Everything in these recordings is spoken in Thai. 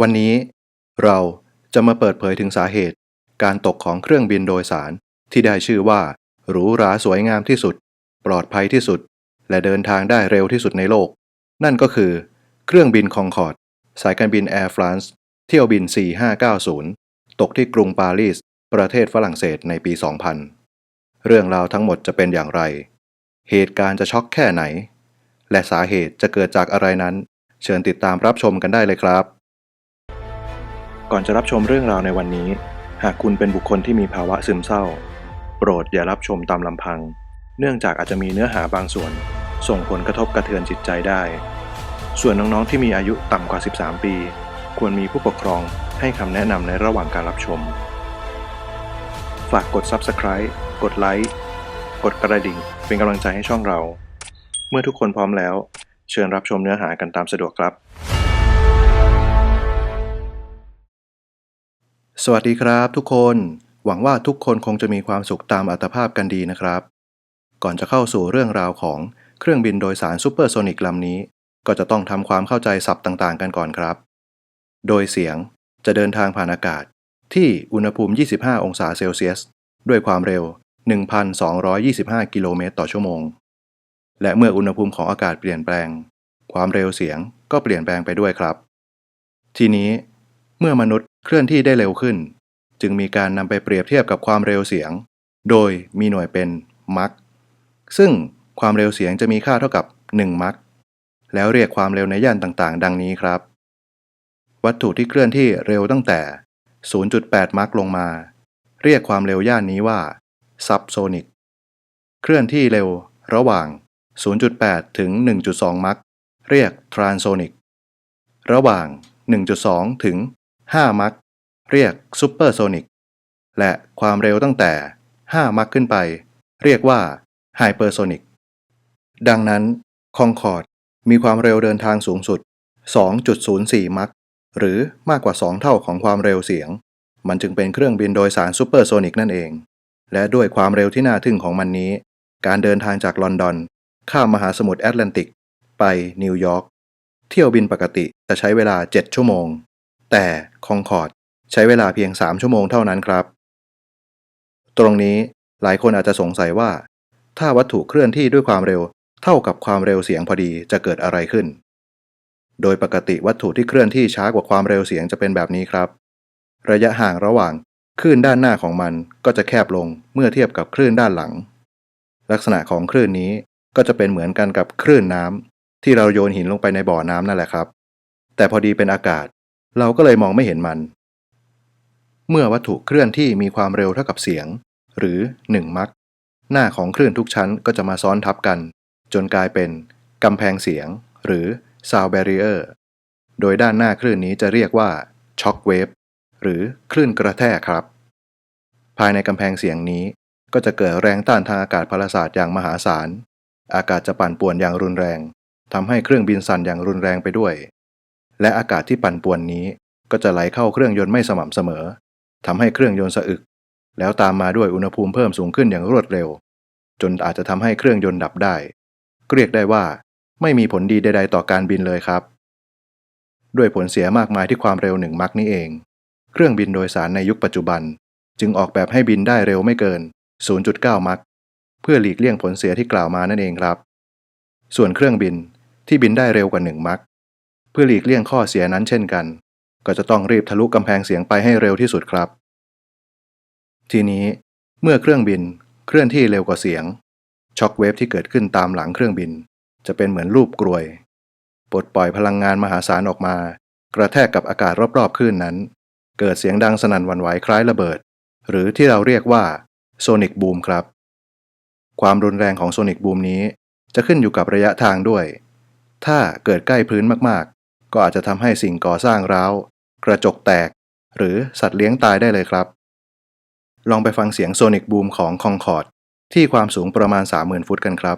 วันนี้เราจะมาเปิดเผยถึงสาเหตุ การตกของเครื่องบินโดยสารที่ได้ชื่อว่าหรูหราสวยงามที่สุด ปลอดภัยที่สุด และเดินทางได้เร็วที่สุดในโลก นั่นก็คือ เครื่องบินคองคอร์ดสายการบินแอร์ฟรานซ์เที่ยวบิน 4590 ตกที่กรุงปารีส ประเทศฝรั่งเศสในปี 2000 เรื่องราวทั้งหมดจะเป็นอย่างไร เหตุการณ์จะช็อกแค่ไหน และสาเหตุจะเกิดจากอะไรนั้น เชิญติดตามรับชมกันได้เลยครับ ก่อนจะรับชมเรื่องราวในวันนี้ หากคุณเป็นบุคคลที่มีภาวะซึมเศร้า โปรดอย่ารับชมตามลำพัง เนื่องจากอาจจะมีเนื้อหาบางส่วน ส่งผลกระทบกระเทือนจิตใจได้ ส่วนน้องๆที่มีอายุต่ำกว่า 13 ปี ควรมีผู้ปกครองให้คำแนะนำในระหว่างการรับชม ฝากกด Subscribe กดไลค์กดกระดิ่ง เป็นกำลังใจให้ช่องเรา เมื่อทุกคนพร้อมแล้ว เชิญรับชมเนื้อหากันตามสะดวกครับ สวัสดีครับทุกคน หวังว่าทุกคนคงจะมีความสุขตามอัตภาพกันดีนะครับ ก่อนจะเข้าสู่เรื่องราวของเครื่องบินโดยสารซูเปอร์โซนิกลำนี้ ก็จะต้องทำความเข้าใจศัพท์ต่างๆ กันก่อนครับ โดยเสียงจะเดินทางผ่านอากาศ ที่อุณหภูมิ 25 องศาเซลเซียส ด้วยความเร็ว 1,225 กิโลเมตรต่อชั่วโมง และเมื่ออุณหภูมิของอากาศเปลี่ยนแปลง ความเร็วเสียงก็เปลี่ยนแปลงไปด้วยครับ ทีนี้ เมื่อมนุษย์เคลื่อนที่ได้เร็วขึ้น จึงมีการนำไปเปรียบเทียบกับความเร็วเสียง โดยมีหน่วยเป็นมัคซึ่งความเร็วเสียงจะมีค่าเท่ากับ 1 มัคแล้วเรียกความเร็วในย่านต่างๆ ดังนี้ครับ วัตถุที่เคลื่อนที่เร็วตั้งแต่ 0.8 มัคลงมา เรียกความเร็วย่านนี้ว่าซับโซนิกเคลื่อนที่เร็วระหว่าง 0.8 ถึง 1.2 มัคเรียกทรานโซนิกระหว่าง 1.2 ถึง 5 มัคเรียกซูเปอร์โซนิกและความเร็วตั้งแต่ 5 มัคขึ้นไป เรียกว่าไฮเปอร์โซนิกดังนั้นคองคอร์ดมีความเร็วเดินทางสูงสุด 2.04 มัคหรือมากกว่า 2 เท่าของความเร็วเสียง มันจึงเป็นเครื่องบินโดยสารซูเปอร์โซนิกนั่นเอง และด้วยความเร็วที่น่าทึ่งของมันนี้ การเดินทางจากลอนดอน ข้ามมหาสมุทรแอตแลนติก ไปนิวยอร์ก เที่ยวบินปกติจะใช้เวลา 7 ชั่วโมง แต่คองคอร์ดใช้เวลาเพียง 3 ชั่วโมงเท่านั้นครับ ตรงนี้หลายคนอาจจะสงสัยว่า ถ้าวัตถุเคลื่อนที่ด้วยความเร็วเท่ากับความเร็วเสียงพอดีจะเกิดอะไรขึ้น โดยปกติวัตถุที่เคลื่อนที่ช้ากว่าความเร็วเสียงจะเป็นแบบนี้ครับ ระยะห่างระหว่างคลื่นด้านหน้าของมันก็จะแคบลงเมื่อเทียบกับคลื่นด้านหลัง ลักษณะของคลื่นนี้ก็จะเป็นเหมือนกันกับคลื่นน้ำที่เราโยนหินลงไปในบ่อน้ำนั่นแหละครับ แต่พอดีเป็นอากาศ เราก็เลยมองไม่เห็นมัน เมื่อวัตถุเคลื่อนที่มีความเร็วเท่ากับเสียง หรือ1มัคหน้าของคลื่นทุกชั้นก็จะมาซ้อนทับกัน จนกลายเป็นกำแพงเสียง หรือ sound barrier โดยด้านหน้าคลื่นนี้จะเรียกว่า shock wave หรือคลื่นกระแทกครับ ภายในกำแพงเสียงนี้ก็จะเกิดแรงต้านทางอากาศพลศาสตร์อย่างมหาศาล อากาศจะปั่นป่วนอย่างรุนแรงทำให้เครื่องบินสั่นอย่างรุนแรงไปด้วย และอากาศที่ปั่นป่วนนี้ ก็จะไหลเข้าเครื่องยนต์ไม่สม่ำเสมอทำให้เครื่องยนต์สะอึก แล้วตามมาด้วยอุณหภูมิเพิ่มสูงขึ้นอย่างรวดเร็ว จนอาจจะทำให้เครื่องยนต์ดับได้ เรียกได้ว่า ไม่มีผลดีใด ๆ ต่อการบินเลยครับ ด้วยผลเสียมากมายที่ความเร็วหนึ่งมักนี้เอง เครื่องบินโดยสารในยุคปัจจุบัน จึงออกแบบให้บินได้เร็วไม่เกิน 0.9 มัคเพื่อหลีกเลี่ยงผลเสียที่กล่าวมานั่นเองครับ ส่วนเครื่องบินที่บินได้เร็วกว่า1มัค เพื่อหลีกเลี่ยงข้อเสียนั้นเช่นกัน ก็จะต้องรีบทะลุกำแพงเสียงไปให้เร็วที่สุดครับ ทีนี้เมื่อเครื่องบินเคลื่อนที่เร็วกว่าเสียง ช็อคเวฟที่เกิดขึ้นตามหลังเครื่องบิน จะเป็นเหมือนรูปกรวย ปลดปล่อยพลังงานมหาศาลออกมา กระแทกกับอากาศรอบๆคลื่นนั้น เกิดเสียงดังสนั่นวันไหวคล้ายระเบิด หรือที่เราเรียกว่าโซนิกบูมครับ ความรุนแรงของโซนิกบูมนี้จะขึ้นอยู่กับระยะทางด้วย ถ้าเกิดใกล้พื้นมากๆ ก็อาจจะทำให้สิ่งก่อสร้างร้าว กระจกแตก หรือสัตว์เลี้ยงตายได้เลยครับ ลองไปฟังเสียงโซนิกบูมของคองคอร์ดที่ความสูงประมาณ 30,000 ฟุตกันครับ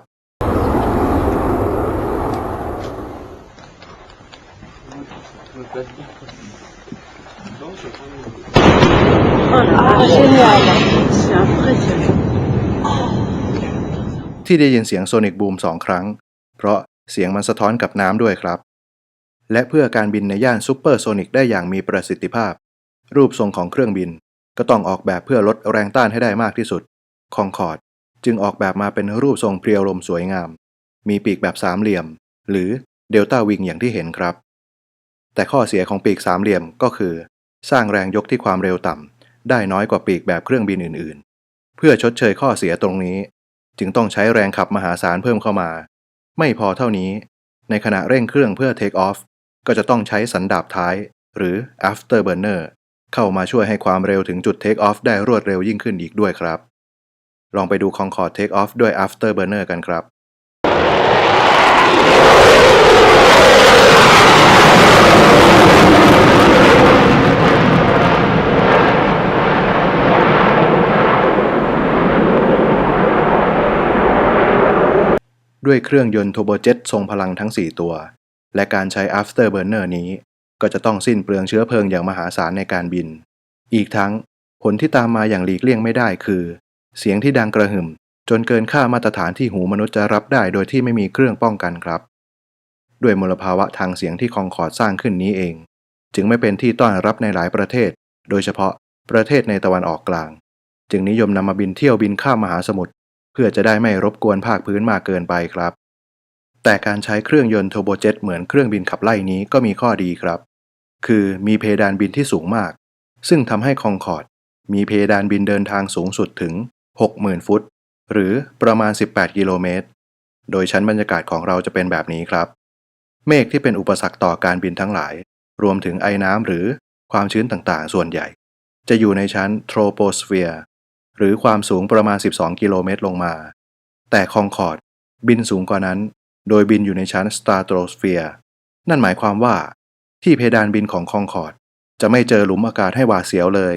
ที่ได้ยินเสียงโซนิกบูมสองครั้ง เพราะเสียงมันสะท้อนกับน้ำด้วยครับ และเพื่อการบินในย่านซูเปอร์โซนิกได้อย่างมีประสิทธิภาพ รูปทรงของเครื่องบิน ก็ต้องออกแบบเพื่อลดแรงต้านให้ได้มากที่สุด คองคอร์ดจึงออกแบบมาเป็นรูปทรงเพรียวลมสวยงาม มีปีกแบบสามเหลี่ยม หรือเดลต้าวิงอย่างที่เห็นครับ แต่ข้อเสียของปีกสามเหลี่ยมก็คือ สร้างแรงยกที่ความเร็วต่ำได้น้อยกว่าปีกแบบเครื่องบินอื่นๆ เพื่อชดเชยข้อเสียตรงนี้ จึงต้องใช้แรงขับมหาศาลเพิ่มเข้ามา ไม่พอเท่านี้ ในขณะเร่งเครื่องเพื่อเทคออฟ ก็จะต้องใช้สันดาบท้าย หรือ afterburner เข้ามาช่วยให้ความเร็วถึงจุดเทคออฟได้รวดเร็วยิ่งขึ้นอีกด้วยครับ ลองไปดู Concorde Take Off ด้วย Afterburner กันครับด้วยเครื่องยนต์โทโบเจ็ตทรงพลังทั้ง 4 ตัว และการใช้ Afterburner นี้ ก็จะต้องสิ้นเปลืองเชื้อเพลิงอย่างมหาศาลในการบิน อีกทั้งผลที่ตามมาอย่างหลีกเลี่ยงไม่ได้คือ เสียงที่ดังกระหึ่ม จนเกินค่ามาตรฐานที่หูมนุษย์จะรับได้โดยที่ไม่มีเครื่องป้องกันครับ ด้วยมลภาวะทางเสียงที่คองคอร์ดสร้างขึ้นนี้เอง จึงไม่เป็นที่ต้อนรับในหลายประเทศ โดยเฉพาะประเทศในตะวันออกกลาง จึงนิยมนำมาบินเที่ยวบินข้ามมหาสมุทรเพื่อจะได้ไม่รบกวนภาคพื้นมากเกินไปครับ แต่การใช้เครื่องยนต์โทโบเจ็ตเหมือนเครื่องบินขับไล่นี้ก็มีข้อดีครับ คือมีเพดานบินที่สูงมาก ซึ่งทำให้คองคอร์ดมีเพดานบินเดินทางสูงสุดถึง 60,000 ฟุต หรือประมาณ 18 กิโลเมตร โดยชั้นบรรยากาศของเราจะเป็นแบบนี้ครับ เมฆที่เป็นอุปสรรคต่อการบินทั้งหลาย รวมถึงไอ้น้ำหรือความชื้นต่างๆ ส่วนใหญ่ จะอยู่ในชั้นโทรโปสเฟียร์หรือความสูงประมาณ 12 กิโลเมตรลงมา แต่คองคอร์ดบินสูงกว่านั้น โดยบินอยู่ในชั้นสตาร์โตรสเฟียร์นั่นหมายความว่า ที่เพดานบินของคองคอร์ดจะไม่เจอหลุมอากาศให้หวาดเสียวเลย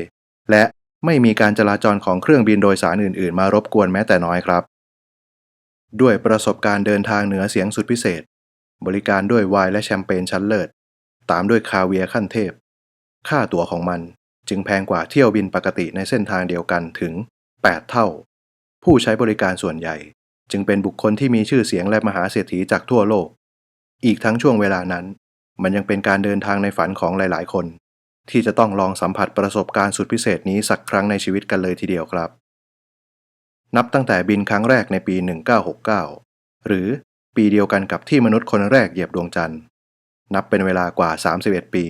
และไม่มีการจราจรของเครื่องบินโดยสารอื่นๆ มารบกวนแม้แต่น้อยครับ ด้วยประสบการณ์เดินทางเหนือเสียงสุดพิเศษ บริการด้วยไวน์และแชมเปญชั้นเลิศ ตามด้วยคาเวียขั้นเทพ ค่าตั๋วของมันจึงแพงกว่าเที่ยวบินปกติในเส้นทางเดียวกันถึง 8 เท่า ผู้ใช้บริการส่วนใหญ่ จึงเป็นบุคคลที่มีชื่อเสียงและมหาเศรษฐีจากทั่วโลก อีกทั้งช่วงเวลานั้น มันยังเป็นการเดินทางในฝันของหลาย ๆ คน ที่จะต้องลองสัมผัสประสบการณ์สุดพิเศษนี้สักครั้งในชีวิตกันเลยทีเดียวครับ นับตั้งแต่บินครั้งแรกในปี 1969 หรือปีเดียวกันกับที่มนุษย์คนแรกเหยียบดวงจันทร์ นับเป็นเวลากว่า 31 ปี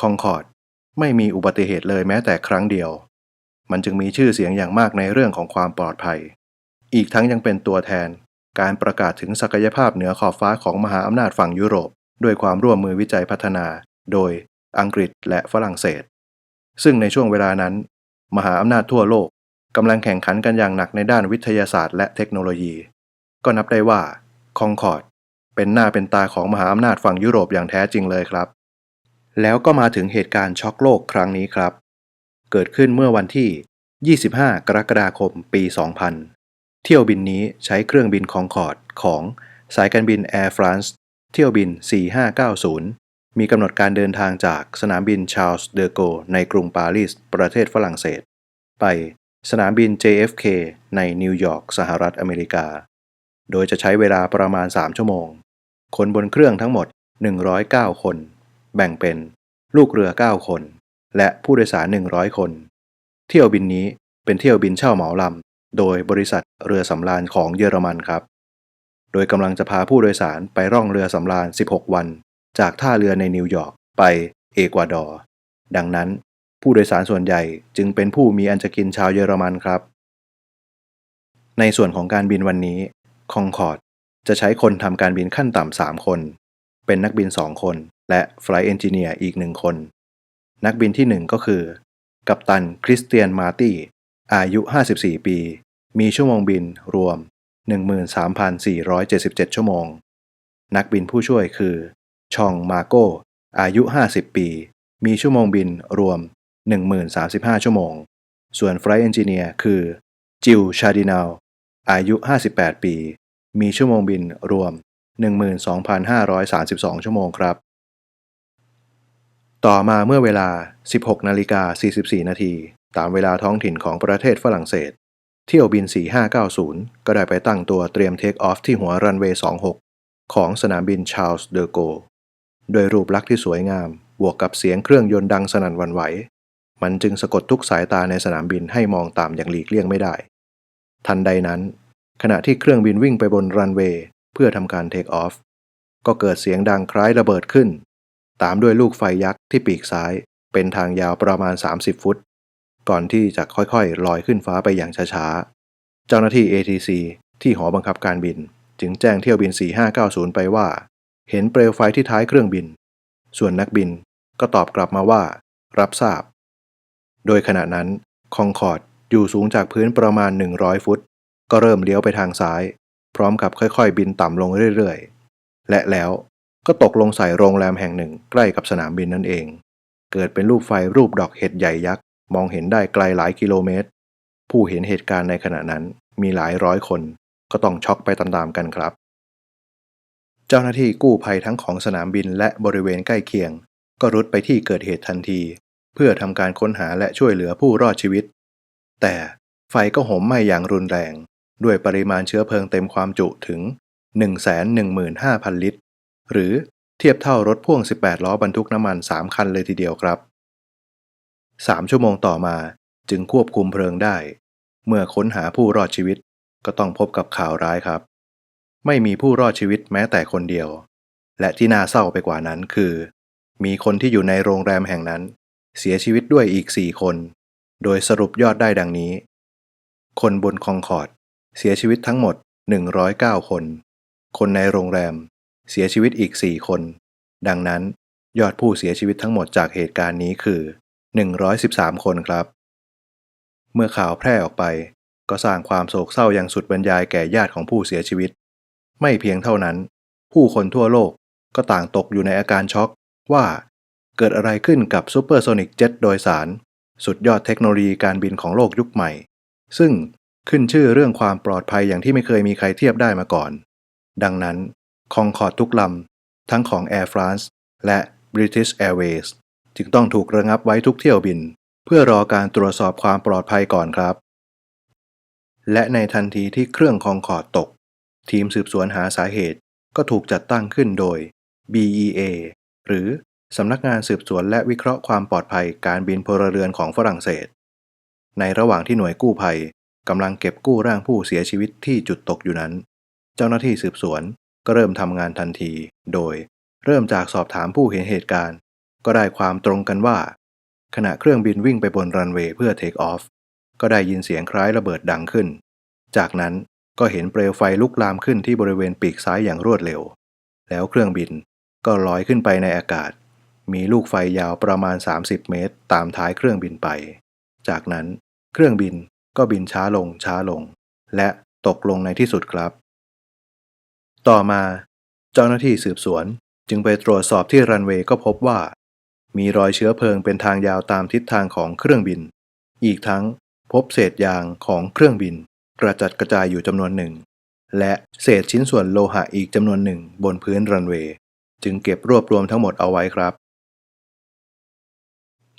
คองคอร์ดไม่มีอุบัติเหตุเลยแม้แต่ครั้งเดียว มันจึงมีชื่อเสียงอย่างมากในเรื่องของความปลอดภัย อีกทั้งยังเป็นตัวแทน การประกาศถึงศักยภาพเหนือขอบฟ้าของมหาอำนาจฝั่งยุโรป ด้วยความร่วมมือวิจัยพัฒนา โดยอังกฤษและฝรั่งเศส ซึ่งในช่วงเวลานั้น มหาอำนาจทั่วโลกกำลังแข่งขันกันอย่างหนักในด้านวิทยาศาสตร์และเทคโนโลยี ก็นับได้ว่าคองคอร์ดเป็นหน้าเป็นตาของมหาอำนาจฝั่งยุโรปอย่างแท้จริงเลยครับ แล้วก็มาถึงเหตุการณ์ช็อกโลกครั้งนี้ครับ เกิดขึ้นเมื่อวันที่ 25 กรกฎาคม ปี 2000 เที่ยวบินนี้ใช้เครื่องบินคองคอร์ดของสายการบิน Air France เที่ยวบิน 4590 มีกำหนดการเดินทางจากสนามบินชาร์ลส์เดอโกในกรุงปารีส ประเทศฝรั่งเศส ไปสนามบิน JFK ในนิวยอร์กสหรัฐอเมริกา โดยจะใช้เวลาประมาณ 3 ชั่วโมง คนบนเครื่องทั้งหมด 109 คน แบ่งเป็น ลูกเรือ 9 คน และผู้โดยสาร 100 คน เที่ยวบินนี้เป็นเที่ยวบินเช่าเหมาลำ โดยบริษัทเรือสำราญของเยอรมันครับ โดยกำลังจะพาผู้โดยสารไปร่องเรือสำราญ 16 วัน จากท่าเรือในนิวยอร์กไปเอกวาดอร์ ดังนั้น ผู้โดยสารส่วนใหญ่จึงเป็นผู้มีอันจะกินชาวเยอรมันครับ ในส่วนของการบินวันนี้คองคอร์ดจะใช้คนทำการบินขั้นต่ำ 3 คน เป็นนักบิน 2 คน และไฟล์เอนจิเนียร์อีกหนึ่งคน นักบินที่ 1 ก็คือ กัปตันคริสเตียนมาตี้อายุ 54 ปี มีชั่วโมงบินรวม 13,477 ชั่วโมง นักบินผู้ช่วยคือ ชองมาโกอายุ 50 ปี มีชั่วโมงบินรวม 1035 ชั่วโมง ส่วนไฟล์เอนจิเนียร์คือ จิลชาดินาลอายุ 58 ปี มีชั่วโมงบินรวม 12,532 ชั่วโมงครับ ต่อมาเมื่อเวลา 16นาฬิกา44 นาที ตามเวลาท้องถิ่นของประเทศฝรั่งเศส เที่ยวบิน 4590 ก็ได้ไปตั้งตัวเตรียมเทคออฟที่หัวรันเวย์ 26 ของสนามบินชาร์ลส์เดอโกโดยรูปลักษณ์ที่สวยงาม บวกกับเสียงเครื่องยนต์ดังสนั่นวันไหว มันจึงสะกดทุกสายตาในสนามบินให้มองตามอย่างหลีกเลี่ยงไม่ได้ ทันใดนั้น ขณะที่เครื่องบินวิ่งไปบนรันเวย์เพื่อทำการเทคออฟ ก็เกิดเสียงดังคล้ายระเบิดขึ้น ตามด้วยลูกไฟยักษ์ที่ปีกซ้าย เป็นทางยาวประมาณ 30 ฟุต ก่อนที่จะค่อยๆ ลอยขึ้นฟ้าไปอย่างช้าๆ เจ้าหน้าที่ ATC ที่หอบังคับการบิน จึงแจ้งเที่ยวบิน 4590 ไปว่า เห็นเปลวไฟที่ท้ายเครื่องบิน ส่วนนักบินก็ตอบกลับมาว่า รับทราบ โดยขณะนั้นคองคอร์ดอยู่สูงจากพื้นประมาณ 100 ฟุต ก็เริ่มเลี้ยวไปทางซ้าย พร้อมกับค่อยๆ บินต่ำลงเรื่อยๆ และแล้วก็ตกลงใส่โรงแรมแห่งหนึ่งใกล้กับสนามบินนั่นเอง เกิดเป็นรูปไฟรูปดอกเห็ดใหญ่ยักษ์ มองเห็นได้ไกลหลายกิโลเมตร ผู้เห็นเหตุการณ์ในขณะนั้นมีหลายร้อยคน ก็ต้องช็อกไปตามๆกันครับ เจ้าหน้าที่กู้ภัยทั้งของสนามบินและบริเวณใกล้เคียง ก็รุดไปที่เกิดเหตุทันที เพื่อทำการค้นหาและช่วยเหลือผู้รอดชีวิต แต่ไฟก็ห่มไหม้อย่างรุนแรง ด้วยปริมาณเชื้อเพลิงเต็มความจุถึง 115,000 ลิตร หรือเทียบเท่ารถพ่วง 18 ล้อบรรทุกน้ำมัน 3 คันเลยทีเดียวครับ 3ชั่วโมงต่อมาจึงควบคุมเพลิงได้ เมื่อค้นหาผู้รอดชีวิตก็ต้องพบกับข่าวร้ายครับ ไม่มีผู้รอดชีวิตแม้แต่คนเดียว และที่น่าเศร้าไปกว่านั้นคือ มีคนที่อยู่ในโรงแรมแห่งนั้น เสียชีวิตด้วยอีก4คน โดยสรุปยอดได้ดังนี้ คนบนคองคอร์ดเสียชีวิตทั้งหมด 109 คน คนในโรงแรม เสียชีวิตอีก 4 คน ดังนั้นยอดผู้เสียชีวิตทั้งหมดจากเหตุการณ์นี้คือ 113 คนครับ เมื่อข่าวแพร่ออกไป ก็สร้างความโศกเศร้าอย่างสุดบรรยายแก่ญาติของผู้เสียชีวิต ไม่เพียงเท่านั้น ผู้คนทั่วโลกก็ต่างตกอยู่ในอาการช็อกว่าเกิดอะไรขึ้นกับซูเปอร์โซนิกเจ็ตโดยสาร สุดยอดเทคโนโลยีการบินของโลกยุคใหม่ ซึ่งขึ้นชื่อเรื่องความปลอดภัยอย่างที่ไม่เคยมีใครเทียบได้มาก่อน ดังนั้นคองคอร์ดทุกลำทั้งของ Air France และ British Airways จึงต้องถูกระงับไว้ทุกเที่ยวบิน เพื่อรอการตรวจสอบความปลอดภัยก่อนครับ และในทันทีที่เครื่องคองคอร์ดตก ทีมสืบสวนหาสาเหตุก็ถูกจัดตั้งขึ้นโดย BEA หรือสำนักงานสืบสวนและวิเคราะห์ความปลอดภัยการบินพลเรือนของฝรั่งเศส ในระหว่างที่หน่วยกู้ภัยกำลังเก็บกู้ร่างผู้เสียชีวิตที่จุดตกอยู่นั้น เจ้าหน้าที่สืบสวนก็เริ่มทำงานทันที โดยเริ่มจากสอบถามผู้เห็นเหตุการณ์ ก็ได้ความตรงกันว่า ขณะเครื่องบินวิ่งไปบนรันเวย์เพื่อเทคออฟก็ได้ยินเสียงคล้ายระเบิดดังขึ้น จากนั้นก็เห็นเปลวไฟลุกลามขึ้นที่บริเวณปีกซ้ายอย่างรวดเร็ว แล้วเครื่องบินก็ลอยขึ้นไปในอากาศ มีลูกไฟยาวประมาณ 30 เมตร ตามท้ายเครื่องบินไป จากนั้นเครื่องบินก็บินช้าลงช้าลง และตกลงในที่สุดครับ ต่อมา เจ้าหน้าที่สืบสวนจึงไปตรวจสอบที่รันเวย์ก็พบว่า มีรอยเชื้อเพลิงเป็นทางยาวตามทิศทางของเครื่องบิน อีกทั้งพบเศษยางของเครื่องบิน กระจัดกระจายอยู่จำนวนหนึ่ง และเศษชิ้นส่วนโลหะอีกจำนวนหนึ่งบนพื้นรันเวย์จึงเก็บรวบรวมทั้งหมดเอาไว้ครับ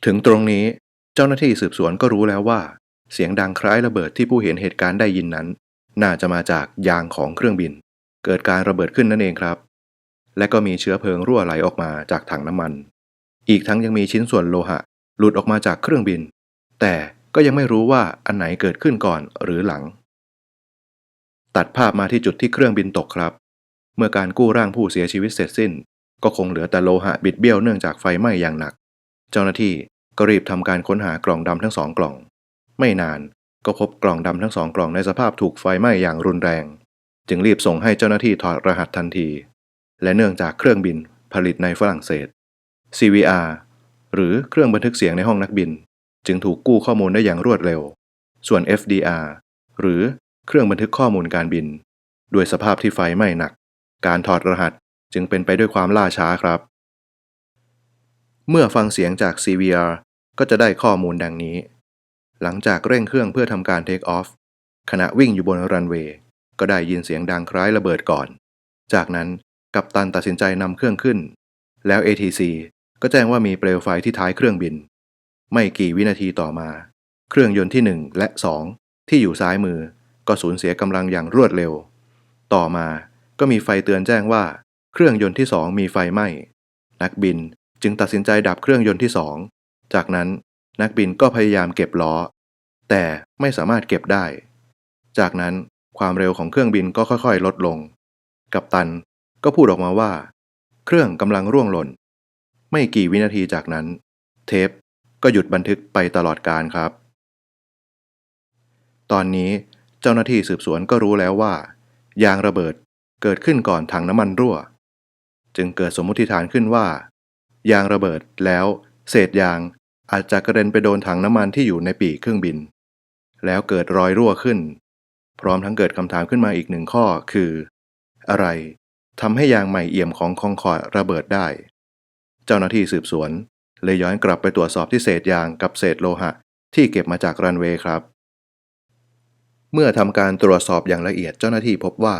ถึงตรงนี้เจ้าหน้าที่สืบสวนก็รู้แล้วว่า เสียงดังคล้ายระเบิดที่ผู้เห็นเหตุการณ์ได้ยินนั้น น่าจะมาจากยางของเครื่องบิน เกิดการระเบิดขึ้นนั่นเองครับ และก็มีเชื้อเพลิงรั่วไหลออกมาจากถังน้ำมัน อีกทั้งยังมีชิ้นส่วนโลหะ หลุดออกมาจากเครื่องบิน แต่ก็ยังไม่รู้ว่าอันไหนเกิดขึ้นก่อนหรือหลัง ตัดภาพมาที่จุดที่เครื่องบินตกครับ เมื่อการกู้ร่างผู้เสียชีวิตเสร็จสิ้น ก็คงเหลือแต่โลหะบิดเบี้ยวเนื่องจากไฟไหม้อย่างหนัก เจ้าหน้าที่ก็รีบทำการค้นหากล่องดำทั้งสองกล่อง ไม่นานก็พบกล่องดำทั้งสองกล่องในสภาพถูกไฟไหม้อย่างรุนแรง จึงรีบส่งให้เจ้าหน้าที่ถอดรหัสทันที และเนื่องจากเครื่องบินผลิตในฝรั่งเศส CVR หรือเครื่องบันทึกเสียงในห้องนักบิน จึงถูกกู้ข้อมูลได้อย่างรวดเร็ว ส่วน FDR หรือเครื่องบันทึกข้อมูลการบิน ด้วยสภาพที่ไฟไหม้หนัก การถอดรหัสจึงเป็นไปด้วยความล่าช้าครับ เมื่อฟังเสียงจาก CVR ก็จะได้ข้อมูลดังนี้ หลังจากเร่งเครื่องเพื่อทำการเทคออฟขณะวิ่งอยู่บนรันเวย์ก็ได้ยินเสียงดังคล้ายระเบิดก่อน จากนั้นกัปตันตัดสินใจนำเครื่องขึ้น แล้ว ATC ก็แจ้งว่ามีเปลวไฟที่ท้ายเครื่องบิน ไม่กี่วินาทีต่อมา เครื่องยนต์ที่ 1 และ 2 ที่อยู่ซ้ายมือ ก็สูญเสียกำลังอย่างรวดเร็ว ต่อมาก็มีไฟเตือนแจ้งว่า เครื่องยนต์ที่ 2 มีไฟไหม้นักบินจึงตัดสินใจดับเครื่องยนต์ที่สองจากนั้นนักบินก็พยายามเก็บล้อ แต่ไม่สามารถเก็บได้ จากนั้นความเร็วของเครื่องบินก็ค่อยๆ ลดลง กัปตันก็พูดออกมาว่า เครื่องกำลังร่วงหล่น ไม่กี่วินาทีจากนั้น เทปก็หยุดบันทึกไปตลอดการครับ ตอนนี้เจ้าหน้าที่สืบสวนก็รู้แล้วว่า ยางระเบิดเกิดขึ้นก่อนถังน้ำมันรั่ว จึงเกิดสมมติฐานขึ้นว่า ยางระเบิดแล้ว เศษยางอาจจะกระเด็นไปโดนถังน้ำมันที่อยู่ในปีกเครื่องบิน แล้วเกิดรอยรั่วขึ้น พร้อมทั้งเกิดคำถามขึ้นมาอีกหนึ่งข้อคือ อะไรทำให้ยางใหม่เอี่ยมของคองคอร์ดระเบิดได้ เจ้าหน้าที่สืบสวนเลยย้อนกลับไปตรวจสอบที่เศษยางกับเศษโลหะ ที่เก็บมาจากรันเวย์ครับ เมื่อทำการตรวจสอบอย่างละเอียดเจ้าหน้าที่พบว่า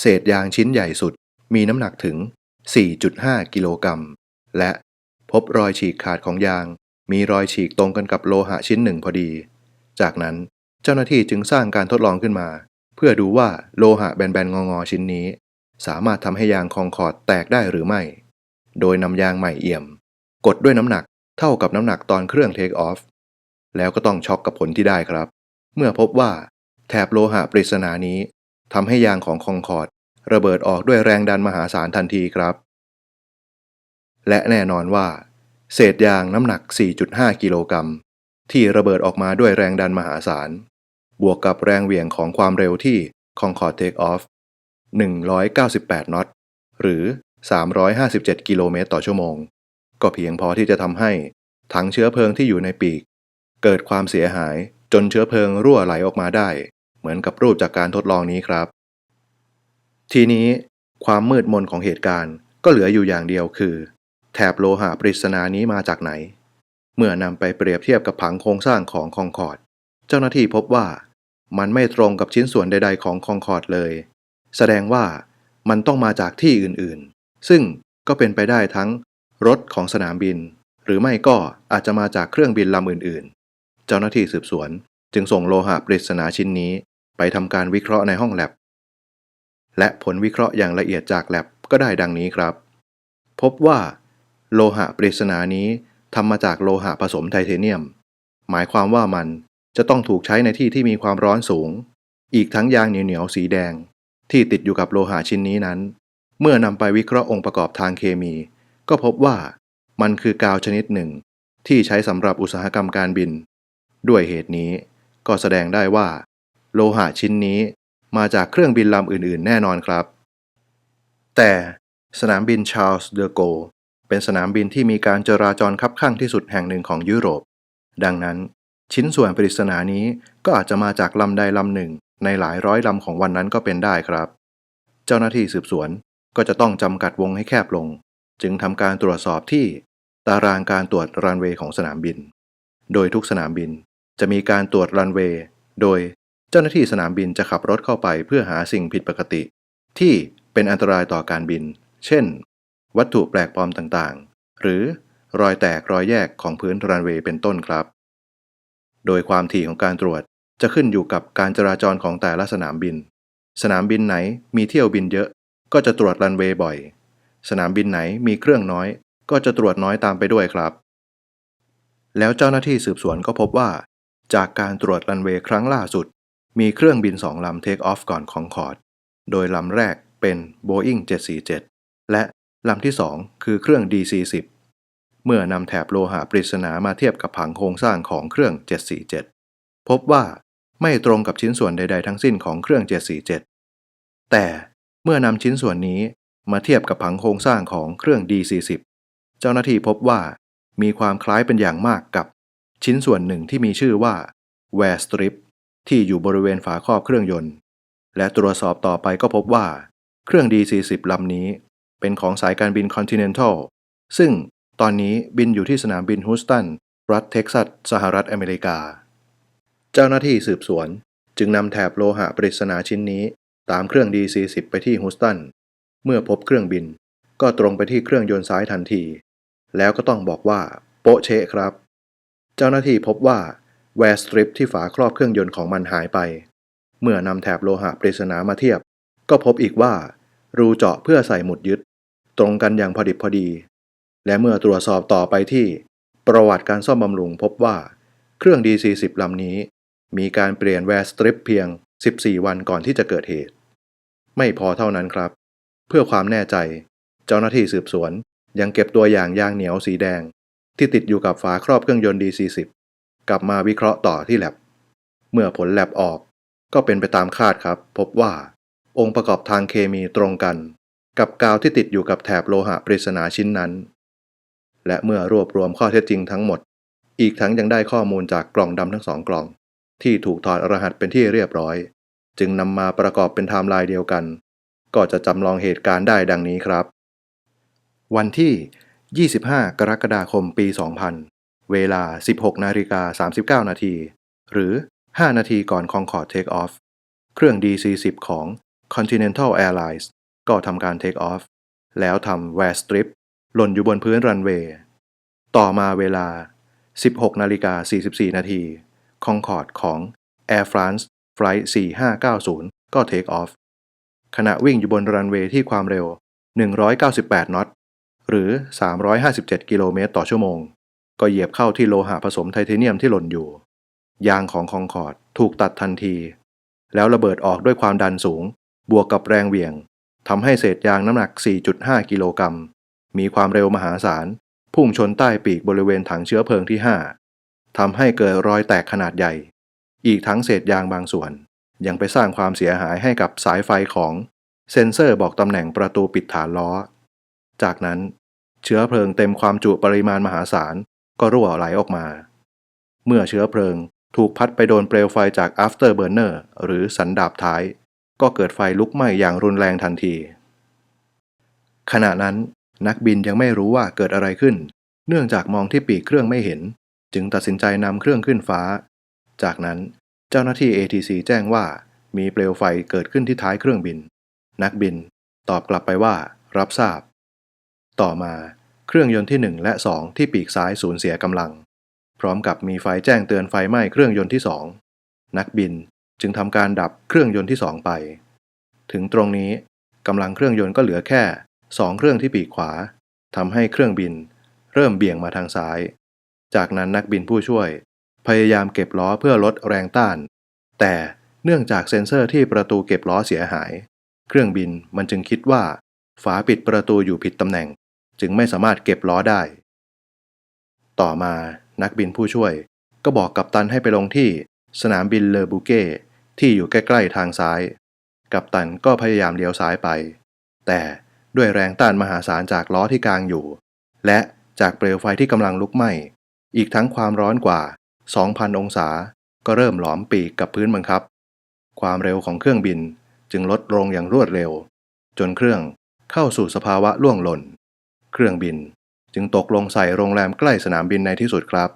เศษยางชิ้นใหญ่สุดมีน้ำหนักถึง 4.5 กิโลกรัม และพบรอยฉีกขาดของยาง มีรอยฉีกตรงกันกับโลหะชิ้นหนึ่งพอดี จากนั้นเจ้าหน้าที่จึงสร้างการทดลองขึ้นมา เพื่อดูว่าโลหะแบนๆงอๆชิ้นนี้ สามารถทำให้ยางคองคอดแตกได้หรือไม่ โดยนำยางใหม่เอี่ยม กดด้วยน้ำหนักเท่ากับน้ำหนักตอนเครื่องเทคออฟ แล้วก็ต้องช็อกกับผลที่ได้ครับ เมื่อพบว่าแถบโลหะปริศนานี้ทำให้ยางของคองคอร์ดระเบิดออกด้วยแรงดันมหาศาลทันทีครับ และแน่นอนว่า เศษยางน้ำหนัก 4.5 กิโลกรัมที่ระเบิดออกมาด้วยแรงดันมหาศาล บวกกับแรงเหวี่ยงของความเร็วที่ Concorde Take Off 198 นอต หรือ 357 กิโลเมตรต่อชั่วโมง ก็เพียงพอที่จะทำให้ถังเชื้อเพลิงที่อยู่ในปีก เกิดความเสียหายจนเชื้อเพลิงรั่วไหลออกมาได้ เหมือนกับรูปจากการทดลองนี้ครับ ทีนี้ความมืดมนของเหตุการณ์ก็เหลืออยู่อย่างเดียวคือ แถบโลหะปริศนานี้มาจากไหน เมื่อนำไปเปรียบเทียบกับผังโครงสร้างของคองคอร์ดเจ้าหน้าที่พบว่ามันไม่ตรงกับชิ้นส่วนใด ๆ ของคองคอร์ดเลย แสดงว่ามันต้องมาจากที่อื่นๆ ซึ่งก็เป็นไปได้ทั้งรถของสนามบิน หรือไม่ก็อาจจะมาจากเครื่องบินลำอื่นๆ เจ้าหน้าที่สืบสวนจึงส่งโลหะปริศนาชิ้นนี้ ไปทำการวิเคราะห์ในห้องแลบ และผลวิเคราะห์อย่างละเอียดจากแลบก็ได้ดังนี้ครับ พบว่า โลหะปริศนานี้ทำมาจากโลหะผสมไทเทเนียม หมายความว่ามันจะต้องถูกใช้ในที่ที่มีความร้อนสูง อีกทั้งยางเหนียวๆสีแดง ที่ติดอยู่กับโลหะชิ้นนี้นั้น เมื่อนำไปวิเคราะห์องค์ประกอบทางเคมี ก็พบว่ามันคือกาวชนิดหนึ่ง ที่ใช้สำหรับอุตสาหกรรมการบิน ด้วยเหตุนี้ก็แสดงได้ว่า โลหะชิ้นนี้มาจากเครื่องบินลำอื่นๆ แน่นอนครับ แต่สนามบินชาร์ลส์เดอโกเป็นสนามบินที่มีการจราจรคับข้างที่สุดแห่งหนึ่งของยุโรป ดังนั้น ชิ้นส่วนปริศนานี้ก็อาจจะมาจากลำใดลำหนึ่งในหลายร้อยลำของวันนั้นก็เป็นได้ครับ เจ้าหน้าที่สืบสวน ก็จะต้องจำกัดวงให้แคบลง จึงทำการตรวจสอบที่ตารางการตรวจรันเวย์ของสนามบิน โดยทุกสนามบินจะมีการตรวจรันเวย์ โดยเจ้าหน้าที่สนามบินจะขับรถเข้าไปเพื่อหาสิ่งผิดปกติ ที่เป็นอันตรายต่อการบิน เช่น วัตถุแปลกปลอมต่างๆ หรือรอยแตกรอยแยกของพื้นรันเวย์เป็นต้นครับ โดยความถี่ของการตรวจจะขึ้นอยู่กับการจราจรของแต่ละสนามบิน สนามบินไหนมีเที่ยวบินเยอะ ก็จะตรวจรันเวย์บ่อย สนามบินไหนมีเครื่องน้อย ก็จะตรวจน้อยตามไปด้วยครับ แล้วเจ้าหน้าที่สืบสวนก็พบว่า จากการตรวจรันเวย์ครั้งล่าสุด มีเครื่องบินสองลำเทคออฟก่อนคองคอร์ด โดยลำแรกเป็น Boeing 747 และลำที่ 2 คือเครื่อง DC-10 เมื่อนำแถบโลหะปริศนามาเทียบกับผังโครงสร้างของเครื่อง 747 พบว่าไม่ตรงกับชิ้นส่วนใด ๆ ทั้งสิ้นของเครื่อง 747 แต่ เมื่อนำชิ้นส่วนนี้มาเทียบกับผังโครงสร้างของเครื่อง DC-10 เจ้าหน้าที่พบว่ามีความคล้ายเป็นอย่างมากกับชิ้นส่วนหนึ่งที่มีชื่อว่า Wear Strip ที่อยู่บริเวณฝาครอบเครื่องยนต์ และตรวจสอบต่อไปก็พบว่า เครื่อง DC-10 ลำนี้ เป็นของสายการบิน Continental ซึ่งตอนนี้บินอยู่ที่สนามบินฮูสตัน รัฐเท็กซัส สหรัฐอเมริกา เจ้าหน้าที่สืบสวน จึงนำแถบโลหะปริศนาชิ้นนี้ ตามเครื่อง DC-10 ไปที่ฮูสตัน เมื่อพบเครื่องบิน ก็ตรงไปที่เครื่องยนต์ซ้ายทันที แล้วก็ต้องบอกว่า โปะเชะครับ เจ้าหน้าที่พบว่าแวร์สตริปที่ฝาครอบเครื่องยนต์ของมันหายไป เมื่อนำแถบโลหะปริศนามาเทียบ ก็พบอีกว่า รูเจาะเพื่อใส่หมุดยึด ตรงกันอย่างพอดิบพอดี และเมื่อตรวจสอบต่อไปที่ ประวัติการซ่อมบำรุงพบว่า เครื่อง DC-10 ลำนี้ มีการเปลี่ยนแวร์สตริปเพียง 14 วันก่อนที่จะเกิดเหตุ ไม่พอเท่านั้นครับ เพื่อความแน่ใจ เจ้าหน้าที่สืบสวนยังเก็บตัวอย่างยางเหนียวสีแดง ที่ติดอยู่กับฝาครอบเครื่องยนต์ DC-10 กลับมาวิเคราะห์ต่อที่แลบเมื่อผลแลบออกก็เป็นไปตามคาดครับ พบว่า องค์ประกอบทางเคมีตรงกัน กับกาวที่ติดอยู่กับแถบโลหะปริศนาชิ้นนั้น และเมื่อรวบรวมข้อเท็จจริงทั้งหมด อีกทั้งยังได้ข้อมูลจากกล่องดำทั้งสองกล่อง ที่ถูกถอดรหัสเป็นที่เรียบร้อย จึงนำมาประกอบเป็นไทม์ไลน์เดียวกัน ก็จะจำลองเหตุการณ์ได้ดังนี้ครับ วันที่ 25 กรกฎาคมปี 2000 เวลา 16นาฬิกา39 นาที หรือ 5 นาทีก่อน Concorde Take Off เครื่อง DC-10 ของ Continental Airlines ก็ทำการ Take Off แล้วทำ Wear Strip หล่นอยู่บนพื้นรันเวย์ ต่อมาเวลา 16นาฬิกา44 นาที Concorde ของ Air France Flight 4590 ก็ Take Off ขณะวิ่งอยู่บนรันเวย์ที่ความเร็ว 198 นอต หรือ 357 กิโลเมตรต่อชั่วโมง ก็เหยียบเข้าที่โลหะผสมไทเทเนียมที่หล่นอยู่ ยางของคองคอร์ดถูกตัดทันที แล้วระเบิดออกด้วยความดันสูง บวกกับแรงเหวี่ยงทำให้เศษยางน้ำหนัก 4.5 กิโลกรัม มีความเร็วมหาศาล พุ่งชนใต้ปีกบริเวณถังเชื้อเพลิงที่ 5ทำให้เกิดรอยแตกขนาดใหญ่ อีกทั้งเศษยางบางส่วน ยังไปสร้างความเสียหายให้กับสายไฟของเซ็นเซอร์บอกตำแหน่งประตูปิดฐานล้อ จากนั้นเชื้อเพลิงเต็มความจุปริมาณมหาศาลก็รั่วไหลออกมา เมื่อเชื้อเพลิงถูกพัดไปโดนเปลวไฟจาก afterburner หรือสันดาบท้าย ก็เกิดไฟลุกไหม้อย่างรุนแรงทันที ขณะนั้นนักบินยังไม่รู้ว่าเกิดอะไรขึ้น เนื่องจากมองที่ปีกเครื่องไม่เห็น จึงตัดสินใจนำเครื่องขึ้นฟ้า จากนั้นเจ้าหน้าที่ ATC แจ้งว่ามีเปลวไฟเกิดขึ้นที่ท้ายเครื่องบิน นักบินตอบกลับไปว่ารับทราบ ต่อมาเครื่องยนต์ที่ 1 และ 2 ที่ปีกซ้ายสูญเสียกำลัง พร้อมกับมีไฟแจ้งเตือนไฟไหม้เครื่องยนต์ที่ 2 นักบินจึงทำการดับเครื่องยนต์ที่ 2 ไป ถึงตรงนี้กำลังเครื่องยนต์ก็เหลือแค่ 2 เครื่องที่ปีกขวาทำให้เครื่องบิน เริ่มเบี่ยงมาทางซ้าย จากนั้นนักบินผู้ช่วย พยายามเก็บล้อเพื่อลดแรงต้าน แต่เนื่องจากเซ็นเซอร์ที่ประตูเก็บล้อเสียหาย เครื่องบินมันจึงคิดว่า ฝาปิดประตูอยู่ผิดตำแหน่ง จึงไม่สามารถเก็บล้อได้ ต่อมานักบินผู้ช่วย ก็บอกกัปตันให้ไปลงที่ สนามบินเลอบูเก้ที่อยู่ใกล้ๆทางซ้าย กัปตันก็พยายามเลี้ยวซ้ายไป แต่ด้วยแรงต้านมหาศาลจากล้อที่กลางอยู่ และจากเปลวไฟที่กำลังลุกไหม้ อีกทั้งความร้อนกว่า 2,000 องศา ก็เริ่มหลอมปีกกับพื้นบังคับ ความเร็วของเครื่องบินจึงลดลงอย่างรวดเร็ว จนเครื่องเข้าสู่สภาวะล่วงหล่น เครื่องบินจึงตกลงใส่โรงแรมใกล้สนามบินในที่สุดครับ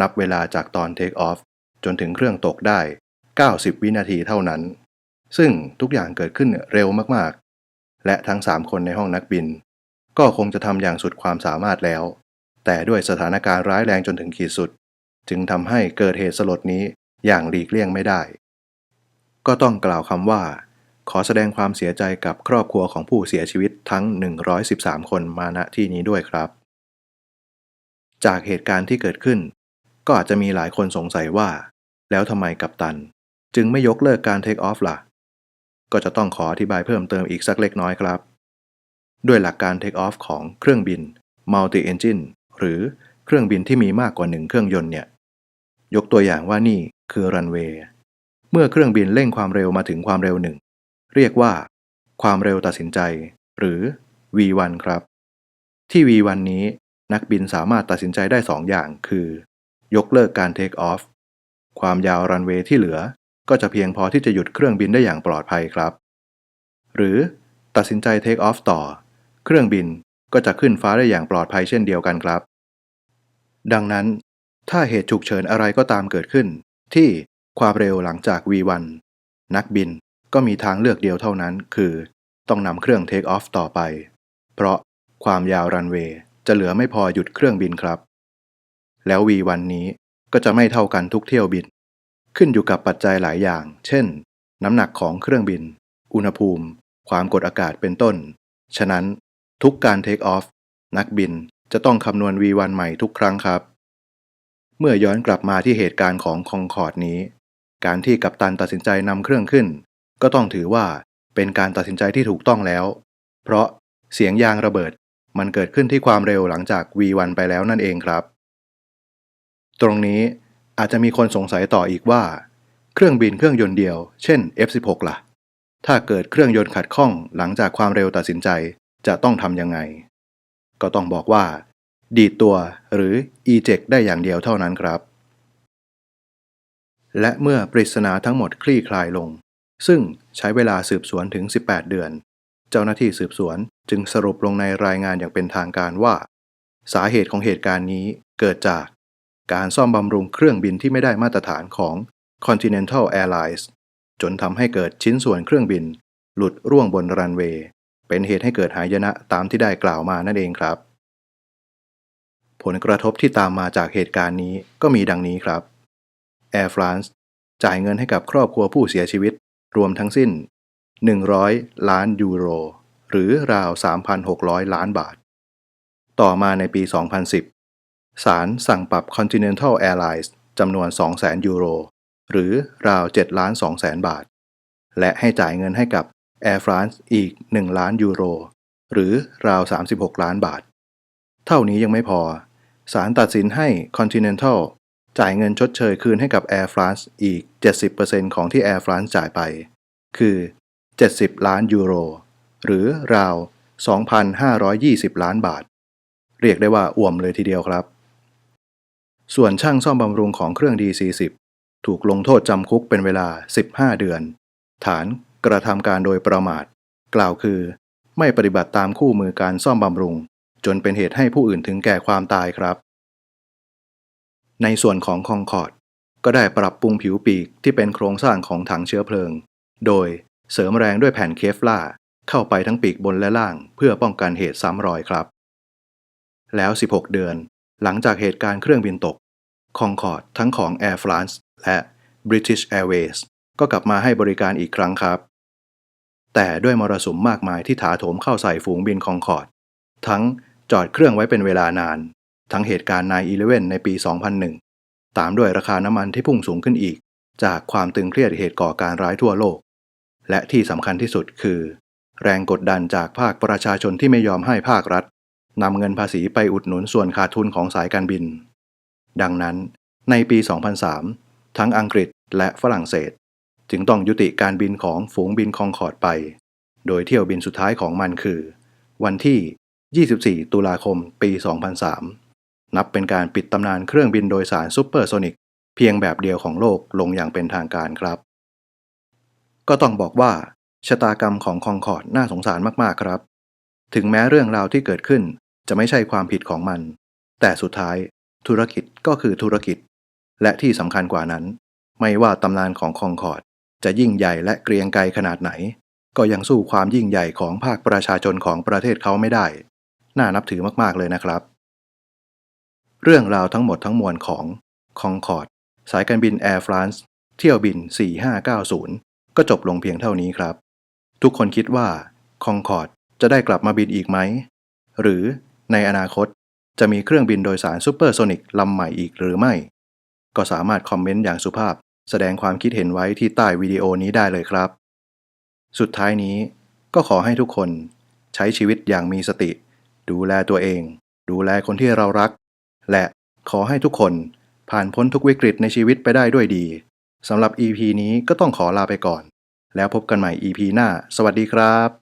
นับเวลาจากตอนเทคออฟจนถึงเครื่องตกได้ 90 วินาทีเท่านั้น ซึ่งทุกอย่างเกิดขึ้นเร็วมากๆ และทั้ง 3 คนในห้องนักบิน ก็คงจะทำอย่างสุดความสามารถแล้ว แต่ด้วยสถานการณ์ร้ายแรงจนถึงขีดสุด จึงทำให้เกิดเหตุสลดนี้อย่างหลีกเลี่ยงไม่ได้ ก็ต้องกล่าวคำว่า ขอแสดงความเสียใจกับครอบครัวของผู้เสียชีวิตทั้ง 113 คนมาณที่นี้ด้วยครับ จากเหตุการณ์ที่เกิดขึ้น ก็อาจจะมีหลายคนสงสัยว่า แล้วทำไมกัปตัน จึงไม่ยกเลิกการเทคออฟล่ะ ก็จะต้องขออธิบายเพิ่มเติมอีกสักเล็กน้อยครับ ด้วยหลักการเทคออฟของเครื่องบิน Multi Engine หรือเครื่องบินที่มีมากกว่าหนึ่งเครื่องยนต์เนี่ย ยกตัวอย่างว่านี่คือรันเวย์ เมื่อเครื่องบินเร่งความเร็วมาถึงความเร็วหนึ่ง เรียกว่า ความเร็วตัดสินใจ หรือ V1 ครับ ที่ V1 นี้นักบินสามารถตัดสินใจได้2อย่างคือ ยกเลิกการเทคออฟความยาวรันเวย์ที่เหลือ ก็จะเพียงพอที่จะหยุดเครื่องบินได้อย่างปลอดภัยครับ หรือตัดสินใจเทคออฟต่อ เครื่องบินก็จะขึ้นฟ้าได้อย่างปลอดภัยเช่นเดียวกันครับ ดังนั้น ถ้าเหตุฉุกเฉินอะไรก็ตามเกิดขึ้น ที่ความเร็วหลังจาก V1 นักบินก็มีทางเลือกเดียวเท่านั้น คือต้องนำเครื่องเทคออฟต่อไป เพราะความยาวรันเวย์จะเหลือไม่พอหยุดเครื่องบินครับ แล้ว V1 นี้ก็จะไม่เท่ากันทุกเที่ยวบิน ขึ้นอยู่กับปัจจัยหลายอย่าง เช่น น้ำหนักของเครื่องบิน อุณหภูมิ ความกดอากาศเป็นต้น ฉะนั้นทุกการเทคออฟนักบินจะต้องคำนวณ V1 ใหม่ทุกครั้งครับ เมื่อย้อนกลับมาที่เหตุการณ์ของคองคอร์ดนี้ การที่กัปตันตัดสินใจนำเครื่องขึ้น ก็ต้องถือว่าเป็นการตัดสินใจที่ถูกต้องแล้ว เพราะเสียงยางระเบิดมันเกิดขึ้นที่ความเร็วหลังจาก V1 ไปแล้วนั่นเองครับ ตรงนี้อาจจะมีคนสงสัยต่ออีกว่า เครื่องบินเครื่องยนต์เดียว เช่น F16 ล่ะ ถ้าเกิดเครื่องยนต์ขัดข้องหลังจากความเร็วตัดสินใจจะต้องทำยังไง ก็ต้องบอกว่า ดีดตัวหรือ eject ได้อย่างเดียวเท่านั้นครับ และเมื่อปริศนาทั้งหมดคลี่คลายลง ซึ่งใช้เวลาสืบสวนถึง 18 เดือน เจ้าหน้าที่สืบสวนจึงสรุปลงในรายงานอย่างเป็นทางการว่า สาเหตุของเหตุการณ์นี้เกิดจาก การซ่อมบำรุงเครื่องบินที่ไม่ได้มาตรฐานของ Continental Airlines จนทำให้เกิดชิ้นส่วนเครื่องบิน หลุดร่วงบนรันเวย์เป็นเหตุให้เกิดหายนะตามที่ได้กล่าวมานั่นเองครับ ผลกระทบที่ตามมาจากเหตุการณ์นี้ก็มีดังนี้ครับ Air France จ่ายเงินให้กับครอบครัวผู้เสียชีวิต รวมทั้งสิ้น 100 ล้านยูโร หรือราว 3,600 ล้านบาท ต่อมาในปี 2010 ศาลสั่งปรับ Continental Airlines จำนวน 200,000 ยูโร หรือราว7ล้าน2แสนบาท และให้จ่ายเงินให้กับ Air France อีก 1 ล้านยูโร หรือราว 36 ล้านบาท เท่านี้ยังไม่พอ ศาลตัดสินให้ Continental จ่ายเงินชดเชยคืนให้กับ Air France อีก 70%ของที่ Air France จ่ายไป คือ 70 ล้านยูโร หรือราว 2,520 ล้านบาท เรียกได้ว่าอ่วมเลยทีเดียวครับ ส่วนช่างซ่อมบำรุงของเครื่อง DC10 ถูกลงโทษจำคุกเป็นเวลา 15 เดือน ฐานกระทำการโดยประมาท กล่าวคือ ไม่ปฏิบัติตามคู่มือการซ่อมบำรุง จนเป็นเหตุให้ผู้อื่นถึงแก่ความตายครับ ในส่วนของคองคอร์ดก็ได้ปรับปรุงผิวปีกที่เป็นโครงสร้างของถังเชื้อเพลิง โดยเสริมแรงด้วยแผ่นเคฟล่าเข้าไปทั้งปีกบนและล่าง เพื่อป้องกันเหตุซ้ำรอยครับ แล้ว 16 เดือน หลังจากเหตุการณ์เครื่องบินตกคองคอร์ดทั้งของ Air France และ British Airways ก็กลับมาให้บริการอีกครั้งครับ แต่ด้วยมรสุมมากมายที่ถาโถมเข้าใส่ฝูงบินคองคอร์ด ทั้ง จอดเครื่องไว้เป็นเวลานาน ทั้งเหตุการณ์9-11ในปี 2001 ตามด้วยราคาน้ำมันที่พุ่งสูงขึ้นอีก จากความตึงเครียดเหตุก่อการร้ายทั่วโลก และที่สำคัญที่สุดคือ แรงกดดันจากภาคประชาชนที่ไม่ยอมให้ภาครัฐนำเงินภาษีไปอุดหนุนส่วนขาดทุนของสายการบิน ดังนั้น ในปี 2003 ทั้งอังกฤษและฝรั่งเศส จึงต้องยุติการบินของฝูงบินคองคอร์ดไป โดยเที่ยวบินสุดท้ายของมันคือ วันที่ 24 ตุลาคม ปี 2003 นับเป็นการปิดตำนานเครื่องบินโดยสารซูเปอร์โซนิกเพียงแบบเดียวของโลกลงอย่างเป็นทางการครับ ก็ต้องบอกว่า ชะตากรรมของคองคอร์ดน่าสงสารมากๆครับ ถึงแม้เรื่องราวที่เกิดขึ้นจะไม่ใช่ความผิดของมัน แต่สุดท้ายธุรกิจก็คือธุรกิจ และที่สำคัญกว่านั้น ไม่ว่าตำนานของคองคอร์ดจะยิ่งใหญ่และเกรียงไกรขนาดไหน ก็ยังสู้ความยิ่งใหญ่ของภาคประชาชนของประเทศเขาไม่ได้ น่านับถือมากๆเลยนะครับ เรื่องราวทั้งหมดทั้งมวลของคองคอร์ดสายการบินแอร์ฟรานซ์เที่ยวบิน 4590 ก็จบลงเพียงเท่านี้ครับ ทุกคนคิดว่าคองคอร์ดจะได้กลับมาบินอีกไหม หรือในอนาคตจะมีเครื่องบินโดยสารซูเปอร์โซนิกลำใหม่อีกหรือไม่ ก็สามารถคอมเมนต์อย่างสุภาพ แสดงความคิดเห็นไว้ที่ใต้วิดีโอนี้ได้เลยครับ สุดท้ายนี้ก็ขอให้ทุกคนใช้ชีวิตอย่างมีสติ ดูแลตัวเอง ดูแลคนที่เรารัก และขอให้ทุกคนผ่านพ้นทุกวิกฤตในชีวิตไปได้ด้วยดีสำหรับ EP นี้ก็ต้องขอลาไปก่อน แล้วพบกันใหม่ EP หน้า สวัสดีครับ